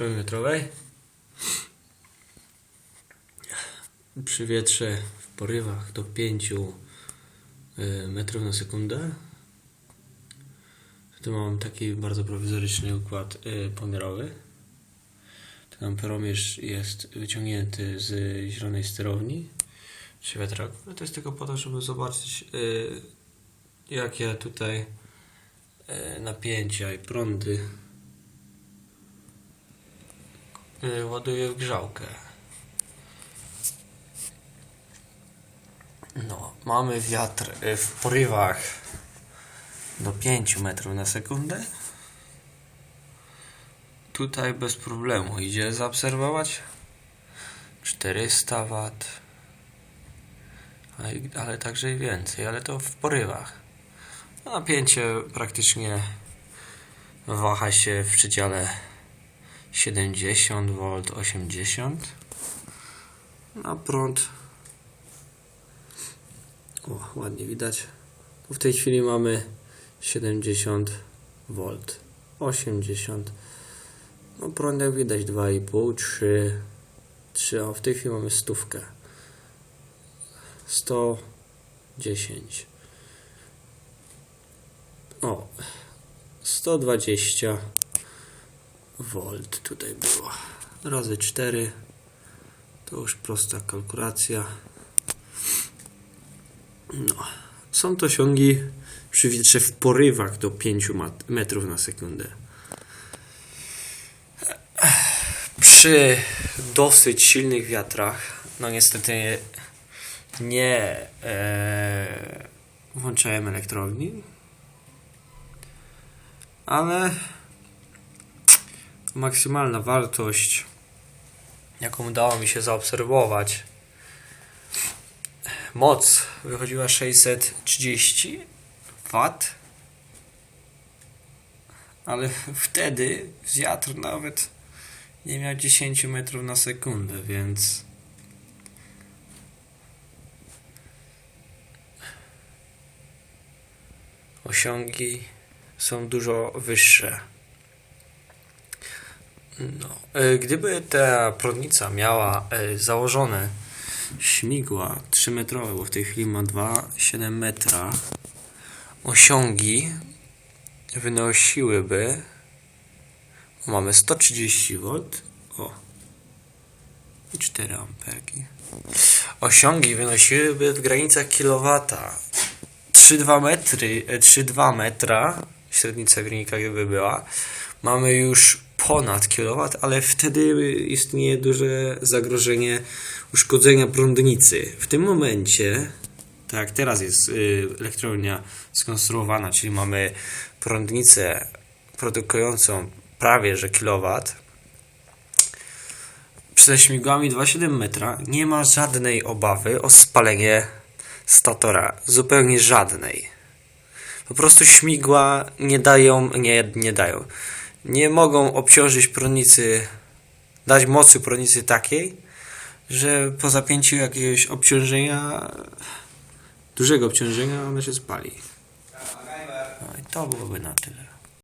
metrowej. Przy wietrze w porywach do 5 y, metrów na sekundę. Tu mam taki bardzo prowizoryczny układ y, pomiarowy. Ten amperomierz jest wyciągnięty z zielonej sterowni czy wiatraków. No to jest tylko po to, żeby zobaczyć y, jakie tutaj napięcia i prądy ładuję w grzałkę. No, mamy wiatr y, w porywach do 5 metrów na sekundę. Tutaj bez problemu idzie zaobserwować 400 W, ale także i więcej, ale to w porywach. No, Napięcie praktycznie waha się w przedziale 70 V, 80. A prąd. O, ładnie widać. Tu w tej chwili mamy 70 V, 80. No prąd jak widać 2,5, 3, 3, a w tej chwili mamy stówkę. 110. O, 120 V tutaj było. Razy 4 to już prosta kalkulacja. No, są to osiągi przy wietrze w porywach do 5 mat- metrów na sekundę. Przy dosyć silnych wiatrach, no niestety nie e, włączałem elektrowni, ale maksymalna wartość, jaką udało mi się zaobserwować, moc wychodziła 630 W, ale wtedy wiatr nawet nie miał 10 metrów na sekundę, więc osiągi są dużo wyższe. No, e, gdyby ta prądnica miała e, założone śmigła 3 metrowe, bo w tej chwili ma 2,7 metra, osiągi wynosiłyby mamy 130 V o i 4 amperki. Osiągi wynosiłyby w granicach kilowata. 3,2 metry e, 3,2 metra średnica wynika by była. Mamy już ponad kilowat, ale wtedy istnieje duże zagrożenie uszkodzenia prądnicy. W tym momencie, tak jak teraz jest y, elektrownia skonstruowana, czyli mamy prądnicę produkującą prawie że kilowat, ze śmigłami 2,7 metra nie ma żadnej obawy o spalenie statora. Zupełnie żadnej. Po prostu śmigła nie dają, nie, nie dają. Nie mogą obciążyć prądnicy, dać mocy prądnicy takiej, że po zapięciu jakiegoś obciążenia, dużego obciążenia, ona się spali. No i to byłoby na tyle.